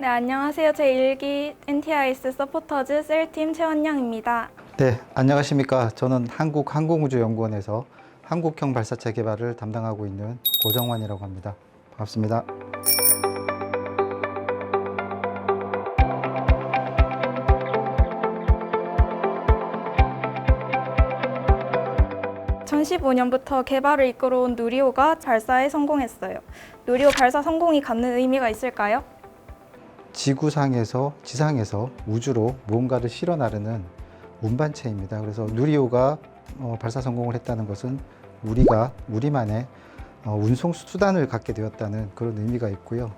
네, 안녕하세요. 제1기 NTIS 서포터즈 셀팀 최원영입니다. 네, 안녕하십니까. 저는 한국항공우주연구원에서 한국형 발사체 개발을 담당하고 있는 고정환이라고 합니다. 반갑습니다. (2015년부터) 개발을 이끌어온 누리호가 발사에 성공했어요. 누리호 발사 성공이 갖는 의미가 있을까요? 지구상에서 지상에서 우주로 무언가를 실어 나르는 운반체입니다. 그래서 누리호가 어, 발사 성공을 했다는 것은 우리가 우리만의 어, 운송 수단을 갖게 되었다는 그런 의미가 있고요.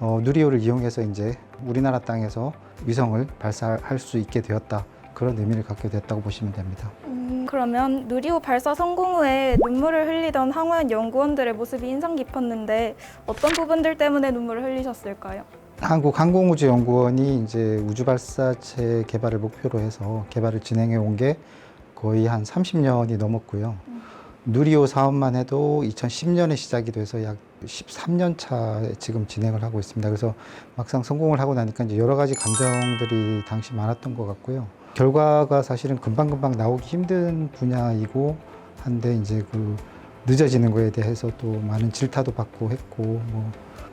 어, 누리호를 이용해서 이제 우리나라 땅에서 위성을 발사할 수 있게 되었다. 그런 의미를 갖게 됐다고 보시면 됩니다. 음, 그러면 누리호 발사 성공 후에 눈물을 흘리던 항우연 연구원들의 모습이 인상 깊었는데 어떤 부분들 때문에 눈물을 흘리셨을까요? 한국 항공우주연구원이 이제 우주 발사체 개발을 목표로 해서 개발을 진행해 온 게 거의 한 30년이 넘었고요. 누리호 사업만 해도 2010년에 시작이 돼서 약 13년 차에 지금 진행을 하고 있습니다. 그래서 막상 성공을 하고 나니까 이제 여러 가지 감정들이 당시 많았던 것 같고요. 결과가 사실은 금방금방 나오기 힘든 분야이고 한데 이제 그 늦어지는 거에 대해서 또 많은 질타도 받고 했고 뭐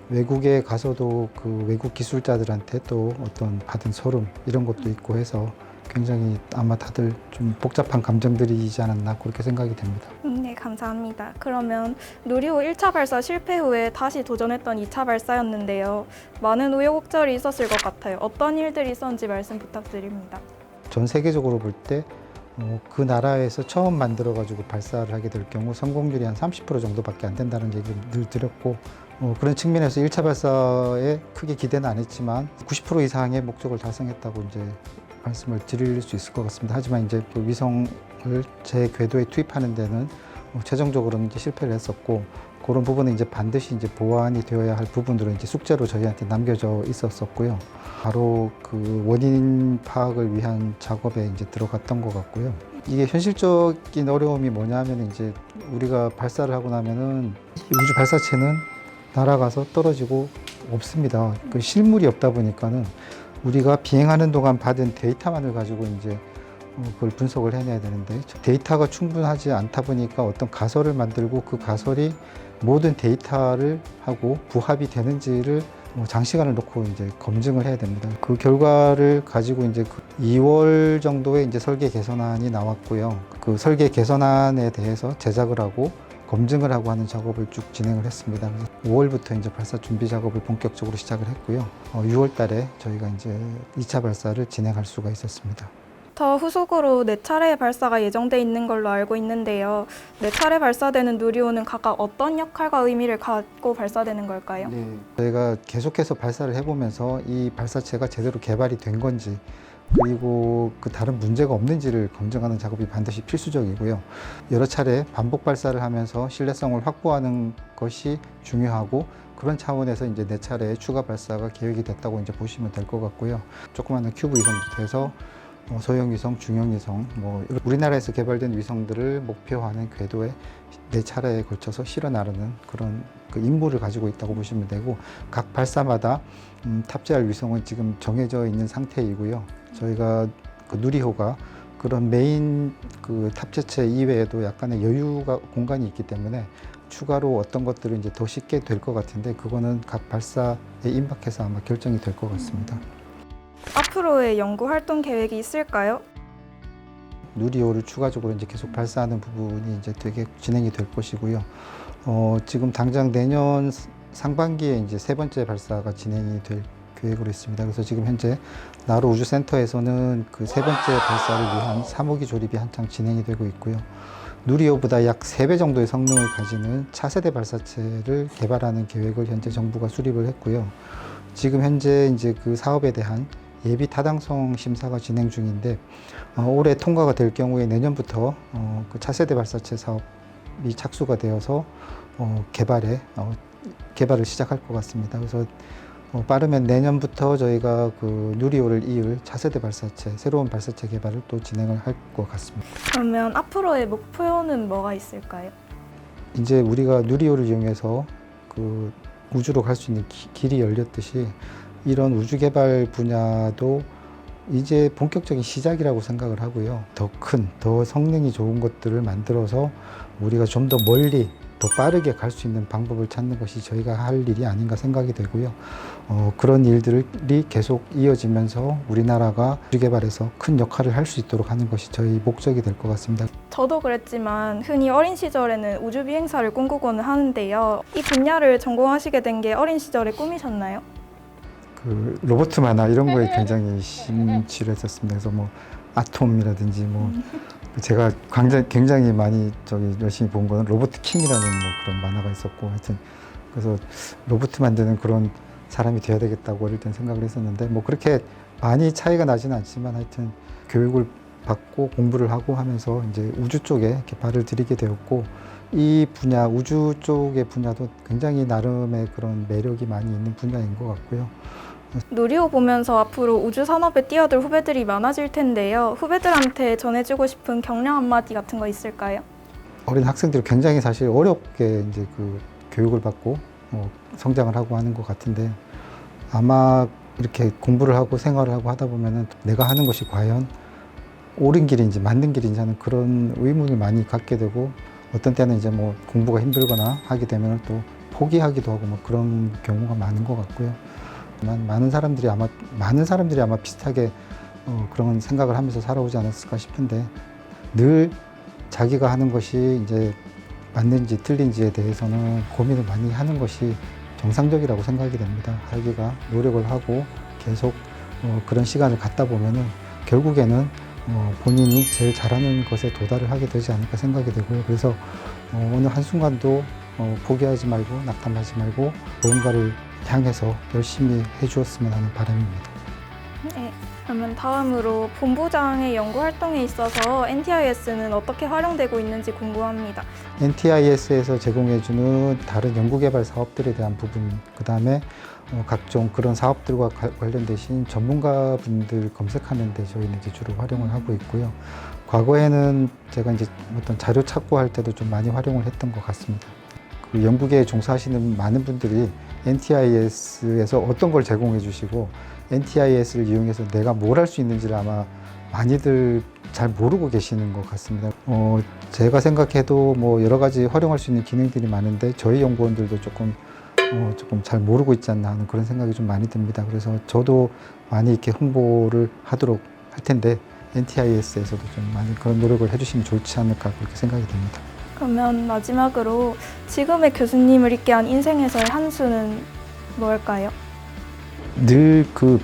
외국에 가서도 그 외국 기술자들한테 또 어떤 받은 소름 이런 것도 있고 해서 굉장히 아마 다들 좀 복잡한 감정들이지 않았나 그렇게 생각이 됩니다. 음, 네, 감사합니다. 그러면 누리호 1차 발사 실패 후에 다시 도전했던 2차 발사였는데요. 많은 우여곡절이 있었을 것 같아요. 어떤 일들이 있었는지 말씀 부탁드립니다. 전 세계적으로 볼 때 그 나라에서 처음 만들어 가지고 발사를 하게 될 경우 성공률이 한 30% 정도밖에 안 된다는 얘기를 늘 드렸고 어, 그런 측면에서 1차 발사에 크게 기대는 안 했지만 90% 이상의 목적을 달성했다고 이제 말씀을 드릴 수 있을 것 같습니다. 하지만 이제 그 위성을 제 궤도에 투입하는 데는 어, 최종적으로는 이제 실패를 했었고 그런 부분은 이제 반드시 이제 보완이 되어야 할 부분들은 이제 숙제로 저희한테 남겨져 있었었고요. 바로 그 원인 파악을 위한 작업에 이제 들어갔던 것 같고요. 이게 현실적인 어려움이 뭐냐면 이제 우리가 발사를 하고 나면은 이 우주 발사체는 날아가서 떨어지고 없습니다. 그 실물이 없다 보니까는 우리가 비행하는 동안 받은 데이터만을 가지고 이제 어, 그걸 분석을 해내야 되는데 저 데이터가 충분하지 않다 보니까 어떤 가설을 만들고 그 가설이 모든 데이터를 하고 부합이 되는지를 뭐 장시간을 놓고 이제 검증을 해야 됩니다. 그 결과를 가지고 이제 그 2월 정도에 이제 설계 개선안이 나왔고요. 그 설계 개선안에 대해서 제작을 하고 검증을 하고 하는 작업을 쭉 진행을 했습니다. 그래서 5월부터 이제 발사 준비 작업을 본격적으로 시작을 했고요. 어, 6월 달에 저희가 이제 2차 발사를 진행할 수가 있었습니다. 더 후속으로 네 차례의 발사가 예정돼 있는 걸로 알고 있는데요. 네 차례 발사되는 누리호는 각각 어떤 역할과 의미를 갖고 발사되는 걸까요? 네. 저희가 계속해서 발사를 해보면서 이 발사체가 제대로 개발이 된 건지 그리고 그 다른 문제가 없는지를 검증하는 작업이 반드시 필수적이고요. 여러 차례 반복 발사를 하면서 신뢰성을 확보하는 것이 중요하고 그런 차원에서 이제 네 차례의 추가 발사가 계획이 됐다고 이제 보시면 될 것 같고요. 조그마한 큐브 위성부터 해서 어, 소형 위성, 중형 위성, 뭐 우리나라에서 개발된 위성들을 목표하는 궤도에 네 차례에 걸쳐서 실어 나르는 그런 그 임무를 가지고 있다고 보시면 되고 각 발사마다 음, 탑재할 위성은 지금 정해져 있는 상태이고요. 저희가 그 누리호가 그런 메인 그 탑재체 이외에도 약간의 여유가 공간이 있기 때문에 추가로 어떤 것들을 이제 더 쉽게 될 것 같은데 그거는 각 발사에 임박해서 아마 결정이 될 것 같습니다. 앞으로의 연구 활동 계획이 있을까요? 누리호를 추가적으로 이제 계속 발사하는 부분이 이제 되게 진행이 될 것이고요. 어, 지금 당장 내년 상반기에 이제 세 번째 발사가 진행이 될 계획으로 있습니다. 그래서 지금 현재 나로 우주센터에서는 그 세 번째 발사를 위한 사무기 조립이 한창 진행이 되고 있고요. 누리호보다 약 세 배 정도의 성능을 가지는 차세대 발사체를 개발하는 계획을 현재 정부가 수립을 했고요. 지금 현재 이제 그 사업에 대한 예비 타당성 심사가 진행 중인데 어, 올해 통과가 될 경우에 내년부터 어, 그 차세대 발사체 사업이 착수가 되어서 어, 개발에 어, 개발을 시작할 것 같습니다. 그래서 어, 빠르면 내년부터 저희가 그 누리호를 이을 차세대 발사체 새로운 발사체 개발을 또 진행을 할 것 같습니다. 그러면 앞으로의 목표는 뭐가 있을까요? 이제 우리가 누리호를 이용해서 그 우주로 갈 수 있는 기- 길이 열렸듯이 이런 우주 개발 분야도 이제 본격적인 시작이라고 생각을 하고요. 더 큰, 더 성능이 좋은 것들을 만들어서 우리가 좀 더 멀리, 더 빠르게 갈 수 있는 방법을 찾는 것이 저희가 할 일이 아닌가 생각이 되고요. 어, 그런 일들이 계속 이어지면서 우리나라가 우주 개발에서 큰 역할을 할 수 있도록 하는 것이 저희 목적이 될 것 같습니다. 저도 그랬지만 흔히 어린 시절에는 우주 비행사를 꿈꾸고는 하는데요. 이 분야를 전공하시게 된 게 어린 시절에 꿈이셨나요? 그 로봇 만화 이런 거에 굉장히 심취를 했었습니다. 그래서 뭐 아톰이라든지 뭐 제가 굉장히, 굉장히 많이 저기 열심히 본 거는 로봇 킹이라는 뭐 그런 만화가 있었고 하여튼 그래서 로봇 만드는 그런 사람이 돼야 되겠다고 어릴 땐 생각을 했었는데 뭐 그렇게 많이 차이가 나지는 않지만 하여튼 교육을 받고 공부를 하고 하면서 이제 우주 쪽에 이렇게 발을 들이게 되었고 이 분야 우주 쪽의 분야도 굉장히 나름의 그런 매력이 많이 있는 분야인 것 같고요. 누리호 보면서 앞으로 우주 산업에 뛰어들 후배들이 많아질 텐데요. 후배들한테 전해주고 싶은 격려 한마디 같은 거 있을까요? 어린 학생들이 굉장히 사실 어렵게 이제 그 교육을 받고 어, 성장을 하고 하는 것 같은데 아마 이렇게 공부를 하고 생활을 하고 하다 보면은 내가 하는 것이 과연 옳은 길인지 맞는 길인지 하는 그런 의문을 많이 갖게 되고 어떤 때는 이제 뭐 공부가 힘들거나 하게 되면 또 포기하기도 하고 뭐 그런 경우가 많은 것 같고요. 만- 많은 사람들이 아마 많은 사람들이 아마 비슷하게 어, 그런 생각을 하면서 살아오지 않았을까 싶은데 늘 자기가 하는 것이 이제 맞는지 틀린지에 대해서는 고민을 많이 하는 것이 정상적이라고 생각이 됩니다. 자기가 노력을 하고 계속 어, 그런 시간을 갖다 보면은 결국에는 어, 본인이 제일 잘하는 것에 도달을 하게 되지 않을까 생각이 되고요. 그래서 어, 어느 한순간도 어, 포기하지 말고 낙담하지 말고 무언가를 향해서 열심히 해주었으면 하는 바람입니다. 네. 그러면 다음으로 본부장의 연구 활동에 있어서 NTIS는 어떻게 활용되고 있는지 궁금합니다. NTIS에서 제공해주는 다른 연구개발 사업들에 대한 부분, 그 다음에 어, 각종 그런 사업들과 가- 관련되신 전문가분들 검색하는 데 저희는 이제 주로 활용을 하고 있고요. 과거에는 제가 이제 어떤 자료 찾고 할 때도 좀 많이 활용을 했던 것 같습니다. 그 연구계에 종사하시는 많은 분들이 NTIS에서 어떤 걸 제공해 주시고 NTIS를 이용해서 내가 뭘 할 수 있는지를 아마 많이들 잘 모르고 계시는 것 같습니다. 어, 제가 생각해도 뭐 여러 가지 활용할 수 있는 기능들이 많은데 저희 연구원들도 조금 어, 조금 잘 모르고 있지 않나 하는 그런 생각이 좀 많이 듭니다. 그래서 저도 많이 이렇게 홍보를 하도록 할 텐데 NTIS에서도 좀 많이 그런 노력을 해주시면 좋지 않을까 그렇게 생각이 됩니다. 그러면 마지막으로 지금의 교수님을 있게 한 인생에서의 한 수는 뭘까요? 늘 그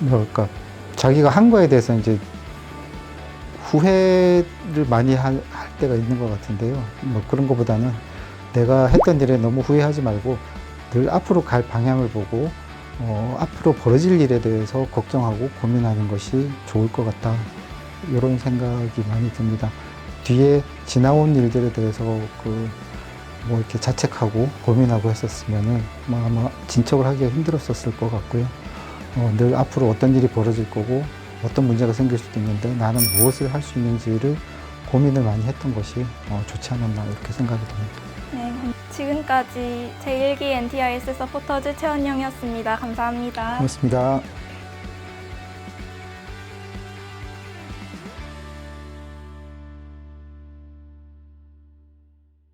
뭐랄까 자기가 한 거에 대해서 이제 후회를 많이 할, 할 때가 있는 것 같은데요. 뭐 그런 것보다는 내가 했던 일에 너무 후회하지 말고 늘 앞으로 갈 방향을 보고 어, 앞으로 벌어질 일에 대해서 걱정하고 고민하는 것이 좋을 것 같다. 이런 생각이 많이 듭니다. 뒤에 지나온 일들에 대해서 그 뭐 이렇게 자책하고 고민하고 했었으면은 뭐 아마 진척을 하기가 힘들었었을 것 같고요. 어, 늘 앞으로 어떤 일이 벌어질 거고 어떤 문제가 생길 수도 있는데 나는 무엇을 할 수 있는지를 고민을 많이 했던 것이 어, 좋지 않았나 이렇게 생각이 듭니다. 네, 지금까지 제1기 NTIS 서포터즈 최원영이었습니다. 감사합니다. 고맙습니다.